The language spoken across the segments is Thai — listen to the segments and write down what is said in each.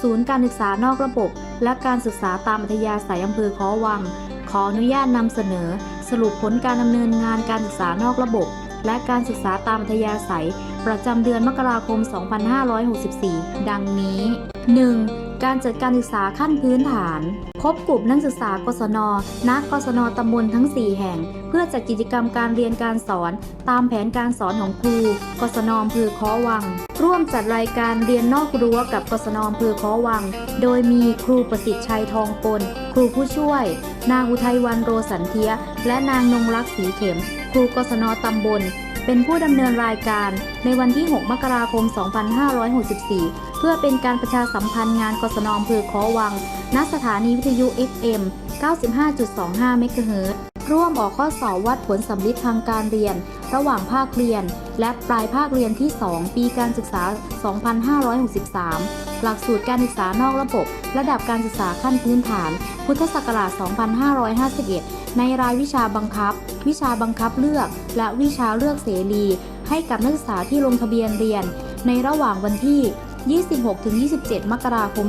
ศูนย์การศึกษานอกระบบ และการศึกษาตามอัธยาศัยอำเภอขอวัง ขออนุญาตนำเสนอ สรุปผลการดำเนินงานการศึกษานอกระบบ และการศึกษาตามอัธยาศัย ประจำเดือนมกราคม 2564 ดังนี้ 1. การจัดการศึกษาขั้นพื้นฐาน พบกลุ่มนักศึกษากศนณกกศนตำบลทั้ง 4 แห่ง เพื่อจัดกิจกรรมการเรียนการสอน ตามแผนการสอนของครู กศนอำเภอคอวัง ร่วมจัดรายการเรียนนอกรั้วกับกศนอำเภอคอวัง โดยมีครูประสิทธิ์ชัยทองปนครูผู้ช่วย นางอุทัยวันโรสันเทีย และนางนงรักษ์สีเข็ม ครูกศนตำบลเป็นผู้ดำเนินรายการในวันที่ 6 มกราคม 2564 เพื่อเป็นการประชาสัมพันธ์งานกศนอำเภอขอวัง ณ สถานีวิทยุ FM 95.25เมกะเฮิรตร่วมออกข้อสอบวัดผลสำลิดทางการเรียน ระหว่างภาคเรียน และปลายภาคเรียนที่ 2 ปีการศึกษา 2563 หลักสูตรการศึกษานอกระบบ ระดับการศึกษาขั้นพื้นฐาน พุทธศักราช 2551 ในรายวิชาบังคับ วิชาบังคับเลือก และวิชาเลือกเสรี ให้กับนักศึกษาที่ลงทะเบียนเรียน ในระหว่างวันที่ 26-27 มกราคม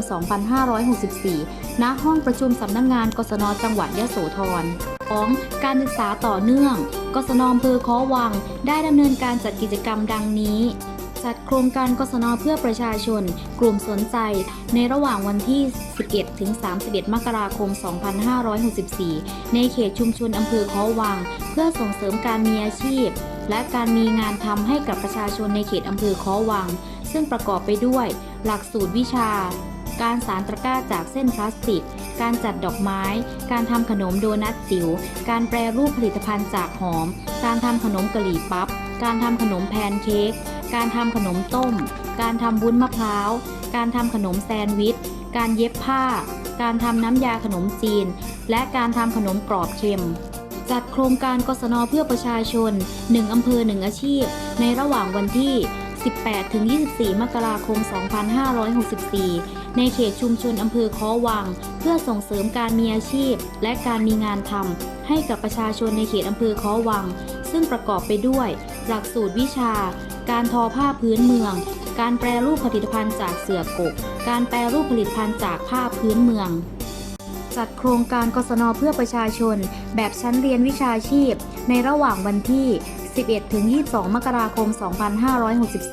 2564 ณ ห้องประชุมสำนักงงาน กศน จังหวัดยะโสธร 2. การศึกษาต่อเนื่อง กศนอำเภอคอวัง ได้ดำเนินการจัดกิจกรรมดังนี้ จัดโครงการกศนเพื่อประชาชน กลุ่มสนใจ ในระหว่างวันที่ 11 ถึง 31 มกราคม 2564 ในเขตชุมชนอำเภอคอวัง เพื่อส่งเสริมการมีอาชีพ และการมีงานทำให้กับประชาชนในเขตอำเภอคอวัง ซึ่งประกอบไปด้วย หลักสูตรวิชา การสารตะกร้าจากเส้นพลาสติก การจัดดอกไม้ การทำขนมโดนัทจิ๋ว การแปรรูปผลิตภัณฑ์จากหอม การทำขนมกะหรี่ปั๊บ การทำขนมแพนเค้ก การทำขนมต้ม การทำวุ้นมะพร้าว การทำขนมแซนด์วิช การเย็บผ้า การทำน้ำยาขนมจีน และการทำขนมกรอบเค็มจัดโครงการกศนเพื่อประชาชน 1 อำเภอ 1 อาชีพ ในระหว่างวันที่ 18-24 มกราคม 2564 ในเขตชุมชนอำเภอค้อวัง เพื่อส่งเสริมการมีอาชีพ และการมีงานทำให้กับประชาชนในเขตอำเภอค้อวัง ซึ่งประกอบไปด้วย หลักสูตรวิชา การทอผ้าพื้นเมือง การแปรรูปผลิตภัณฑ์จากเสือกก การแปรรูปผลิตภัณฑ์จากผ้าพื้นเมืองจัดโครงการกศนเพื่อประชาชน แบบชั้นเรียนวิชาชีพ ในระหว่างวันที่ 11 ถึง 22 มกราคม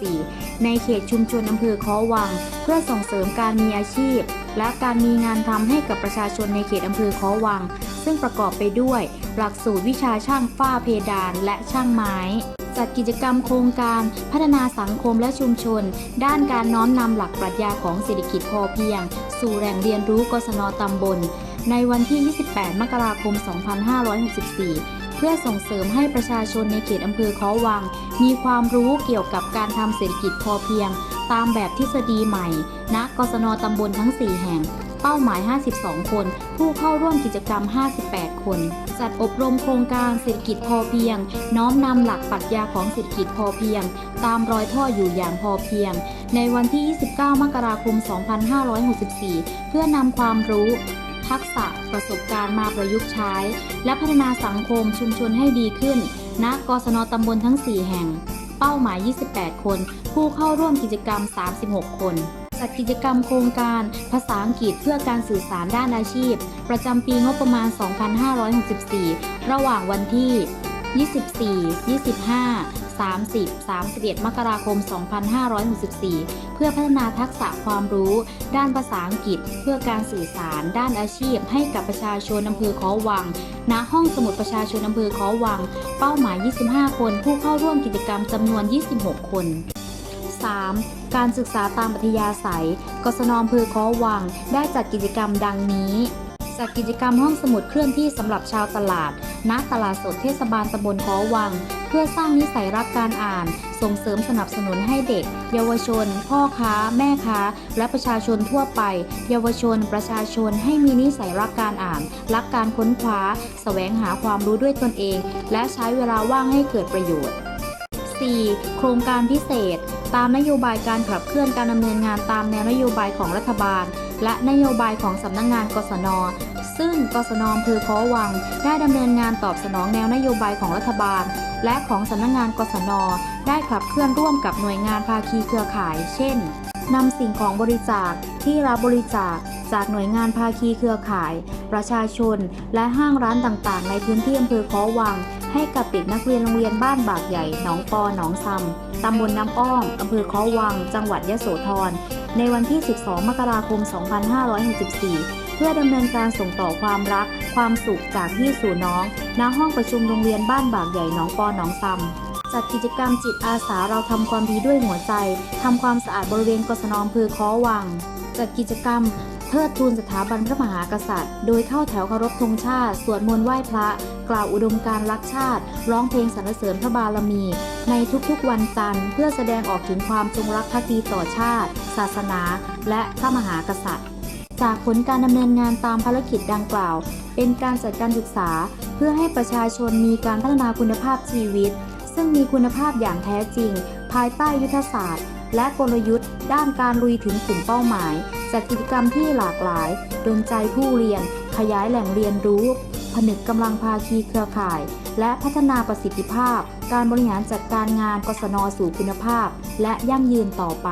2564 ในเขตชุมชนอำเภอคอวัง เพื่อส่งเสริมการมีอาชีพ และการมีงานทำให้กับประชาชนในเขตอำเภอคอวัง ซึ่งประกอบไปด้วย หลักสูตรวิชาช่างฝ้าเพดานและช่างไม้จัดกิจกรรมโครงการพัฒนาสังคมและชุมชน ด้านการน้อมนำหลักปรัชญาของเศรษฐกิจพอเพียง สู่แหล่งเรียนรู้กศนตำบล ในวันที่ 28 มกราคม 2564 เพื่อส่งเสริมให้ประชาชนในเขตอำเภอค้อวัง มีความรู้เกี่ยวกับการทำเศรษฐกิจพอเพียง ตามแบบทฤษฎีใหม่ณกศนตำบลทั้ง 4 แห่ง เป้าหมาย 52 คน ผู้เข้าร่วมกิจกรรม 58 คน จัดอบรมโครงการเศรษฐกิจพอเพียง น้อมนำหลักปรัชญาของเศรษฐกิจพอเพียง ตามรอยท่ออยู่อย่างพอเพียง ในวันที่ 29 มกราคม 2564 เพื่อนำความรู้ ทักษะประสบการณ์มาประยุกต์ใช้ และพัฒนาสังคมชุมชนให้ดีขึ้นณกศนตำบลทั้ง 4 แห่ง เป้าหมาย 28 คน ผู้เข้าร่วมกิจกรรม 36 คนจัดกิจกรรมโครงการภาษาอังกฤษเพื่อการสื่อสารด้านอาชีพ ประจำปีงบประมาณ 2564 ระหว่างวันที่ 24 25 30 31 มกราคม 2564 เพื่อพัฒนาทักษะความรู้ ด้านภาษาอังกฤษ เพื่อการสื่อสาร ด้านอาชีพ ให้กับประชาชนอำเภอค้อวัง ณ ห้องสมุดประชาชนอำเภอค้อวัง เป้าหมาย 25 คน ผู้เข้าร่วมกิจกรรมจำนวน 26 คน 3. การศึกษาตามอัธยาศัย กศนอำเภอค้อวัง ได้จัดกิจกรรมดังนี้ จัดกิจกรรมห้องสมุดเคลื่อนที่สำหรับชาวตลาด ณ ตลาดสดเทศบาลตำบลคอวัง เพื่อสร้างนิสัยรักการอ่าน ส่งเสริมสนับสนุนให้เด็ก เยาวชน พ่อค้า แม่ค้า และประชาชนทั่วไป เยาวชน ประชาชนให้มีนิสัยรักการอ่าน รักการค้นคว้า แสวงหาความรู้ด้วยตนเอง และใช้เวลาว่างให้เกิดประโยชน์ 4. โครงการพิเศษ ตามนโยบายการขับเคลื่อนการดำเนินงานตามแนวนโยบายของรัฐบาล และนโยบายของสำนักงงานกศน ซึ่งกศนอำเภอคอวัง ได้ดำเนินงานตอบสนองแนวนโยบายของรัฐบาล และของสำนักงงานกศน ได้ขับเคลื่อนร่วมกับหน่วยงานภาคีเครือข่าย เช่นนำสิ่งของบริจาคที่รับบริจาคจากหน่วยงานภาคีเครือข่าย ประชาชน และห้างร้านต่างๆ ในพื้นที่อำเภอคอวัง ให้กับเด็กนักเรียนโรงเรียนบ้านบากใหญ่ หนองปอหนองซำตำบลน้ำอ้อมอำเภอคอวัง จังหวัดยะโสธร ในวันที่ 12 มกราคม 2564 เพื่อดำเนินการส่งต่อความรัก ความสุขจากพี่สู่น้อง ณ ห้องประชุมโรงเรียนบ้านบากใหญ่หนองปอหนองซำจัดกิจกรรมจิตอาสาเราทำความดีด้วยหัวใจ ทำความสะอาดบริเวณกศนอำเภอค้อวัง จัดกิจกรรม เทิดทูนสถาบันพระมหากษัตริย์ โดยเข้าแถวเคารพธงชาติ สวดมนต์ไหว้พระ กล่าวอุดมการรักชาติ ร้องเพลงสรรเสริญพระบารมี ในทุกๆวันจันทร์ เพื่อแสดงออกถึงความจงรักภักดีต่อชาติ ศาสนา และพระมหากษัตริย์ จากผลการดำเนินงานตามภารกิจดังกล่าว เป็นการจัดการศึกษา เพื่อให้ประชาชนมีการพัฒนาคุณภาพชีวิต ซึ่งมีคุณภาพอย่างแท้จริง ภายใต้ยุทธศาสตร์ และกลยุทธ์ ด้านการลุยถึงกลุ่มเป้าหมาย จัดกิจกรรมที่หลากหลายดลใจผู้เรียน ขยายแหล่งเรียนรู้ ผนึกกำลังภาคีเครือข่าย และพัฒนาประสิทธิภาพ การบริหารจัดการงานกศนสู่คุณภาพ และยั่งยืนต่อไป